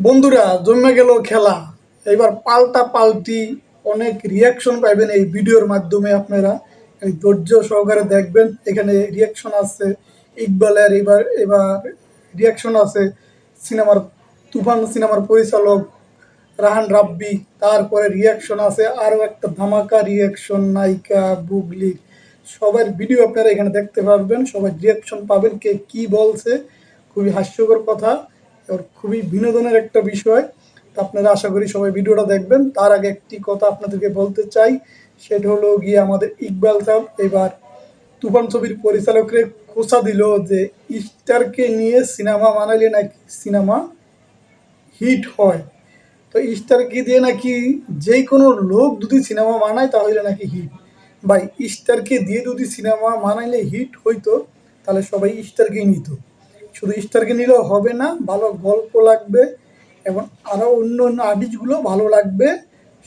বন্ধুরা, জমে গেল খেলা। এবার পাল্টা পাল্টি, অনেক রিয়াকশন পাইবেন এই ভিডিওর মাধ্যমে আপনারা। ধৈর্য সহকারে দেখবেন, এখানে রিয়াকশন আছে ইকবালের এবার এবার রিয়াকশন আছে সিনেমার, তুফান সিনেমার পরিচালক রাহান রাব্বি, তারপরে রিয়াকশন আছে আরও একটা ধামাকা রিয়াকশন নায়িকা বুগলি সবার ভিডিও আপনারা এখানে দেখতে পারবেন সবাই রিয়াকশন পাবেন, কে কি বলছে, খুবই হাস্যকর কথা। আর খুবই বিনোদনের একটা বিষয়। তো আপনারা আশা করি সবাই ভিডিওটা দেখবেন। তার আগে একটি কথা আপনাদেরকে বলতে চাই, সেটা হলো গিয়ে আমাদের ইকবাল সাহেব এবার তুফান ছবির পরিচালকরে খোঁচা দিল যে স্টারকে নিয়ে সিনেমা বানাইলে নাকি সিনেমা হিট হয়। তো স্টারকে দিয়ে নাকি যে কোনো লোক যদি সিনেমা বানায় তাহলে নাকি হিট। ভাই, স্টারকে দিয়ে যদি সিনেমা বানাইলে হিট হইতো, তাহলে সবাই স্টারকেই নিত। শুধু স্টারকে নিলেও হবে না, ভালো গল্প লাগবে এবং আরও অন্য অন্য আর্টিস্টগুলো ভালো লাগবে।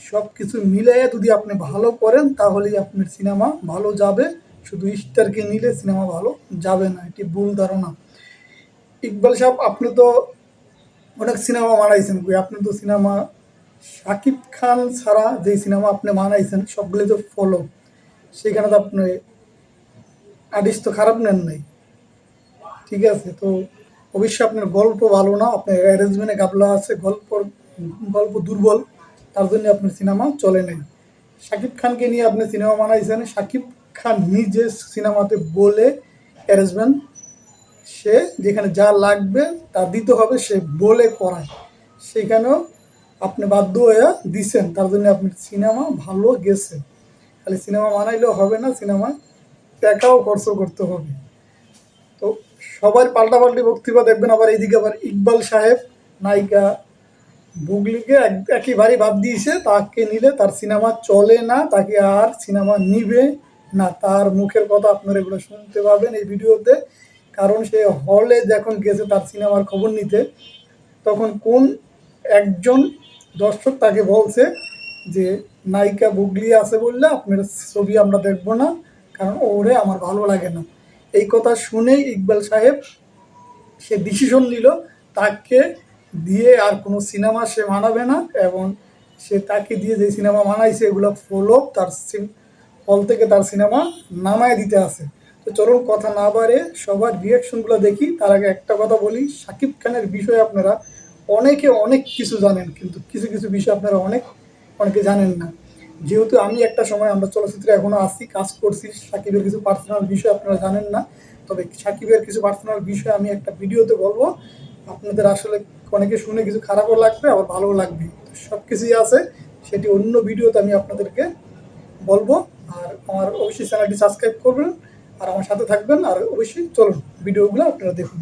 সব কিছু মিলে যদি আপনি ভালো করেন, তাহলেই আপনার সিনেমা ভালো যাবে। শুধু স্টারকে নিলে সিনেমা ভালো যাবে না, এটি ভুল ধারণা। ইকবাল সাহেব, আপনি তো অনেক সিনেমা বানাইছেন কই? আপনি তো সিনেমা, শাকিব খান ছাড়া যে সিনেমা আপনি বানাইছেন সবগুলো তো ফলো সেখানে তো আপনি, আর্টিস্ট তো খারাপ নেন নাই। ঠিক আছে, তো অবশ্যই আপনার গল্প ভালো না, আপনার অ্যারেঞ্জমেন্টে গাবলা আছে, গল্প গল্প দুর্বল, তার জন্য আপনার সিনেমা চলে নাই। শাকিব খানকে নিয়ে আপনি সিনেমা বানাইছেন শাকিব খান নিজে সিনেমাতে বলে অ্যারেঞ্জমেন্ট সে যেখানে যা লাগবে তা দিতে হবে, সে বলে করায়। সেখানেও আপনি বাধ্য হয়ে দিছেন, তার জন্য আপনি সিনেমা ভালো গেছে। খালি সিনেমা বানাইলেও হবে না সিনেমায় টাকাও খরচ করতে হবে। তো সবার পাল্টাপাল্টি বক্তব্য দেখবেন, আবার এইদিকে আবার ইকবাল সাহেব, নায়িকা বুগলিকে এক- একেবারেই ভাব দিয়েছে, তাকে নিলে তার সিনেমা চলে না, তাকে আর সিনেমা নিবে না। তার মুখের কথা আপনারা এগুলো শুনতে পাবেন এই ভিডিওতে, কারণ সে হলে যখন গেছে তার সিনেমার খবর নিতে, তখন কোন একজন দর্শক তাকে বলছে যে, নায়িকা বুগলি আছে বললে আপনার ছবি আমরা দেখব না, কারণ ওরে আমার ভালো লাগে না। এই কথা শুনেই ইকবাল সাহেব সে ডিসিশন নিল। তাকে দিয়ে আর কোনো সিনেমা সে মানাবে না এবং সে তাকে দিয়ে যে সিনেমা মানাইছে, এগুলো ফলো তার হল থেকে তার সিনেমা নামায় দিতে আসে তো চলুন কথা না বাড়ে সবার রিয়াকশনগুলো দেখি। তার আগে একটা কথা বলি শাকিব খানের বিষয়ে আপনারা অনেকে অনেক কিছু জানেন, কিন্তু কিছু কিছু বিষয় আপনারা অনেক অনেকে জানেন না। যেহেতু আমি একটা সময় আমরা চলচ্চিত্রে এখনও আসি কাজ করছি, সাকিবের কিছু পার্সোনাল বিষয় আপনারা জানেন না, তবে সাকিবের কিছু পার্সোনাল বিষয় আমি একটা ভিডিওতে বলব। আপনাদের আসলে অনেকে শুনে কিছু খারাপও লাগবে, আবার ভালোও লাগবে। সব কিছুই আছে, সেটি অন্য ভিডিওতে আমি আপনাদেরকে বলব। আর আমার অবশ্যই চ্যানেলটি সাবস্ক্রাইব করবেন, আর আমার সাথে থাকবেন, আর অবশ্যই চলুন, ভিডিওগুলো আপনারা দেখুন।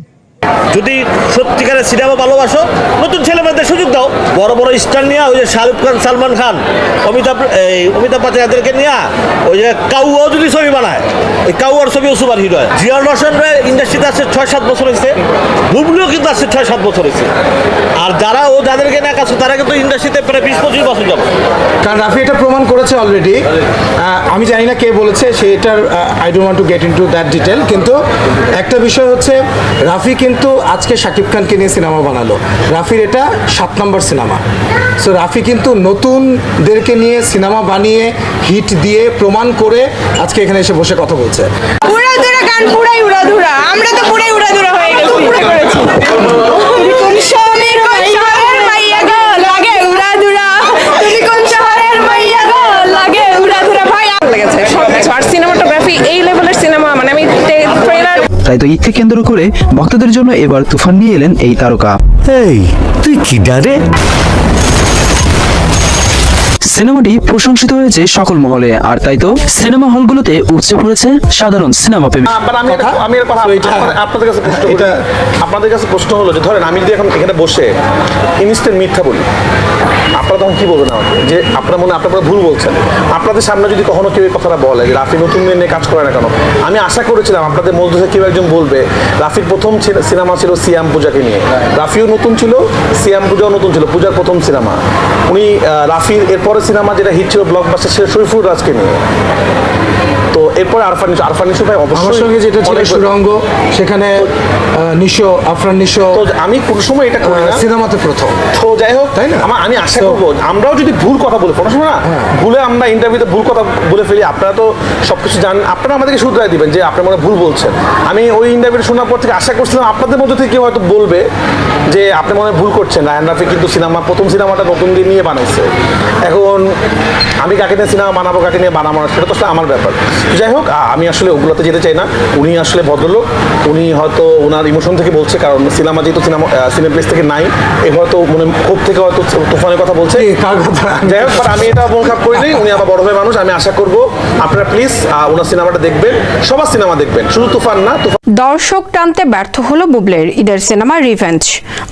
যদি সত্যিকারের সিনেমা ভালোবাসো, নতুন ছেলেমেয়েদের সুযোগ দাও। বড় বড় স্টার নিয়ে ওই যে শাহরুখ খান, সালমান খান, অমিতাভ, এই অমিতাভ বচ্চন এদেরকে নিয়ে ওই যে কাউয়াও যদি ছবি বানায় কাউয়ার ছবিও সুপার হিরো হয় জিয়া রোশন ইন্ডাস্ট্রিতে আসছে ছয় সাত বছর হয়েছে, বুবলিও কিন্তু আসছে ছয় সাত বছর হয়েছে। আর যারা ও যাদেরকে নিয়ে কাছে তারা কিন্তু ইন্ডাস্ট্রিতে প্রায় বিশ পঁচিশ বছর যাবে কারণ রাফি এটা প্রমাণ করেছে অলরেডি আমি জানি না কে বলেছে, সে এটার I don't want to get into that detail কিন্তু একটা বিষয় হচ্ছে, রাফি কিন্তু আজকে শাকিব খানকে নিয়ে সিনেমা বানালো। রাফির এটা সাত নম্বর সিনেমা। সো রাফি কিন্তু নতুনদেরকে নিয়ে সিনেমা বানিয়ে হিট দিয়ে, প্রমাণ করে আজকে এখানে এসে বসে কথা বলছে। উড়াধুরা গান পুরাই উড়াধুরা। আমরা তো পুরাই উড়াধুরা হয়ে গেছি। তুমি কোন শহরের কোন শহরের মাইয়া গো? লাগে উড়াধুরা। তুমি কোন শহরের মাইয়া গো? লাগে উড়াধুরা। ভাই লেগেছে আর সিনেমাটোগ্রাফি এই লেভেলের সিনেমা মানে আমি ট্রেলার তাই তো ঈদকে কেন্দ্র করে ভক্তদের জন্য এবার তুফান নিয়ে এলেন এই তারকা। এই তুই কি ডারে? সিনেমাটি প্রশংসিত হয়েছে সকল মহলে আর তাই তো সিনেমা হলগুলোতে উপচে পড়েছে সাধারণ সিনেমা প্রেমী। আমি আপনাদের- কাছে প্রশ্ন এটা- আপনাদের কাছে প্রশ্ন হলো যে ধরেন আমি যদি এখন এখানে বসে ইনস্ট্যান্ট মিথ্যা বলি আপনারা তখন কি বলবেন আমাকে? যে আপনারা মনে হয় আপনারা ভুল বলছেন। আপনাদের সামনে যদি কখনো কেউ এই কথাটা বলে যে রাফি নতুন মেয়ে নিয়ে কাজ করে না কেন? আমি আশা করেছিলাম আপনাদের মধ্যে থেকে কেউ একজন বলবে রাফির প্রথম ছিল- সিনেমা ছিল সিয়াম পূজাকে নিয়ে। রাফিও নতুন ছিল সিয়াম পূজাও নতুন ছিল পূজার প্রথম সিনেমা। উনি রাফির এরপরে সিনেমা যেটা হিট ছিল ব্লকবাস্টার ছিল শরীফুল রাজকে নিয়ে। তো এরপরে আরফান নিশো আরফান নিশো ভাই অবশ্যই সঙ্গে যেটা ছিল সুরঙ্গ সেখানে নিশো আফরান নিশো তো আমি কোনো সময় এটা করি না। সিনেমাতে প্রথম। তো যাই হোক তাই না? আমার আমি আশা করব আমরাও যদি ভুল কথা বলে কোনো সময় না হ্যাঁ। ভুলে আমরা ইন্টারভিউতে ভুল কথা বলে ফেলি আপনারা তো সব কিছু জানেন আপনারা আমাদেরকে শুধরাই দিবেন যে আপনারা মনে ভুল বলছেন। আমি ওই ইন্টারভিউ শোনার পর থেকে আশা করছিলাম আপনাদের মধ্যে থেকে হয়তো বলবে যে আপনি মনে হয় ভুল করছেন। রায়ন রাফি কিন্তু সিনেমা প্রথম সিনেমাটা নতুন দিয়ে নিয়ে বানাইছে। এখন আমি কাকে নিয়ে সিনেমা বানাবো কাকে নিয়ে বানাবো না সেটা তো আমার ব্যাপার। যাই হোক আমি আসলে ওগুলোতে যেতে চাই না। উনি আসলে ভদ্রলোক। উনি হয়তো ওনার ইমোশন থেকে বলছে কারণ সিনেমা যেহেতু সিনেমা সিনেপ্লেস থেকে নাই এ হয়তো মনে খুব থেকে হয়তো তুফানের কথা বলছে। যাই হোক আমি এটা মন খারাপ করি নাই। উনি আমার বড় ভাই মানুষ আমি আশা করব আপনারা প্লিজ ওনার সিনেমাটা দেখবেন সবার সিনেমা দেখবেন। শুধু তুফান না দর্শক টানতে ব্যর্থ হলো বুবলের ঈদের সিনেমা রিভেঞ্জ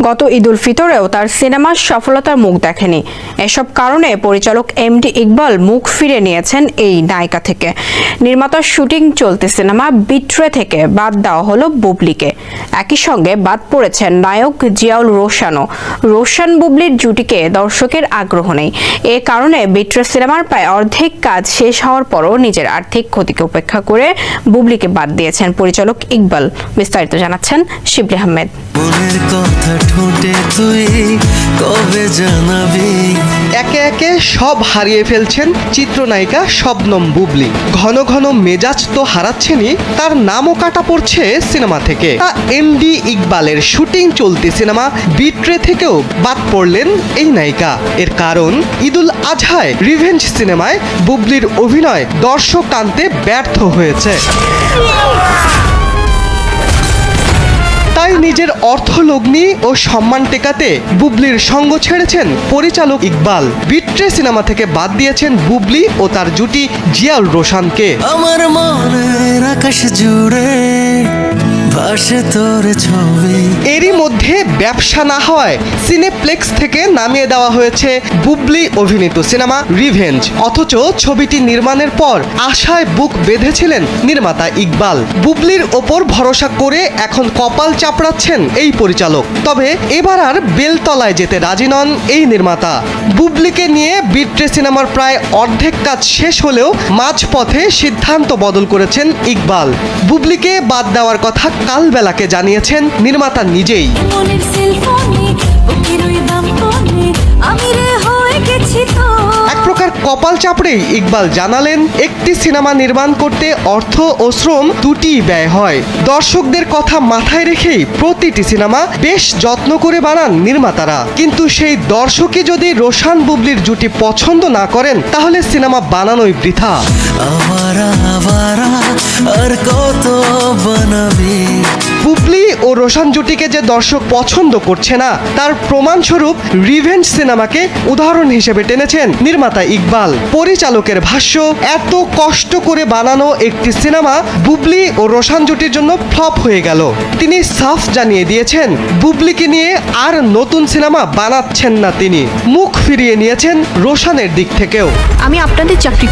গত ঈদুল ফিতরেও তার সিনেমার সফলতার মুখ দেখেনি। এসব কারণে পরিচালক এম ডি ইকবাল মুখ ফিরে নিয়েছেন এই নায়িকা থেকে। নির্মাতার শুটিং চলতে সিনেমা বিট্রে থেকে বাদ দেওয়া হলো বুবলিকে। একই সঙ্গে বাদ পড়েছেন নায়ক জিয়াউল রোশানও। রোশান বুবলির জুটিকে দর্শকের আগ্রহ নেই। এ কারণে বিট্রে সিনেমার প্রায় অর্ধেক কাজ শেষ হওয়ার পরও নিজের আর্থিক ক্ষতিকে উপেক্ষা করে বুবলিকে বাদ দিয়েছেন পরিচালক ইকবাল। বিস্তারিত জানাচ্ছেন শিবলি আহমেদ। কথা ঠোঁটে তুই কবে জানাবি? একে একে সব হারিয়ে ফেলছেন চিত্রনায়িকা শবনম বুবলি। ঘন ঘন মেজাজ তো হারাচ্ছেনই, তার নামও কাটা পড়ছে সিনেমা থেকে। তা এমডি ইকবালের শুটিং চলতি সিনেমা বিট্রে থেকেও বাদ পড়লেন এই নায়িকা। এর কারণ, ঈদুল আজহায় রিভেঞ্জ সিনেমায় বুবলির অভিনয় দর্শক টানতে ব্যর্থ হয়েছে। তাই নিজের অর্থলগ্নি ও সম্মান টেকাতে বুবলির সঙ্গ ছেড়েছেন পরিচালক ইকবাল। বিট্রে সিনেমা থেকে বাদ দিয়েছেন বুবলি ও তার জুটি জিয়াউল রোশানকে। আমার মনের আকাশ জুড়ে ভাসে তোর ছবি। এরই মধ্যে ব্যবসা না হয় সিনেপ্লেক্স থেকে নামিয়ে দেওয়া হয়েছে বুবলি অভিনীত সিনেমা রিভেঞ্জ অথচ ছবিটি নির্মাণের পর আশায় বুক বেঁধেছিলেন নির্মাতা ইকবাল। বুবলির ওপর ভরসা করে এখন কপাল চাপড়াচ্ছেন এই পরিচালক। তবে এবার আর বেলতলায় যেতে রাজি নন এই নির্মাতা। বুবলিকে নিয়ে বিট্রে সিনেমার প্রায় অর্ধেক কাজ শেষ হলেও মাঝপথে সিদ্ধান্ত বদল করেছেন ইকবাল। বুবলিকে বাদ দেওয়ার কথা কালবেলাকে জানিয়েছেন নির্মাতা নিজেই। এক কপাল চাপড়েই ইকবাল জানালেন একটি সিনেমা নির্মাণ করতে অর্থ ও শ্রম দুটি ব্যয় হয়। দর্শকদের কথা মাথায় রেখেই প্রতিটি সিনেমা বেশ যত্ন করে বানান নির্মাতারা। কিন্তু সেই দর্শকই যদি রোশান বুবলির জুটি পছন্দ না করেন তাহলে সিনেমা বানানোই বৃথা। আর কত বানাবি? ও রোশান জুটিকে যে দর্শক পছন্দ করছে না তার প্রমাণস্বরূপ রিভেঞ্জ সিনেমাকে উদাহরণ হিসেবে টেনেছেন নির্মাতা ইকবাল। পরিচালকের ভাষ্য, এত কষ্ট করে বানানো একটি সিনেমা বুবলি ও রোশান জুটির জন্য ফ্লপ হয়ে গেল। তিনি সাফ জানিয়ে দিয়েছেন, বুবলিকে নিয়ে আর নতুন সিনেমা বানাচ্ছেন না তিনি। মুখ ফিরিয়ে নিয়েছেন রোশানের দিক থেকেও। আমি আপনাদের চাকরি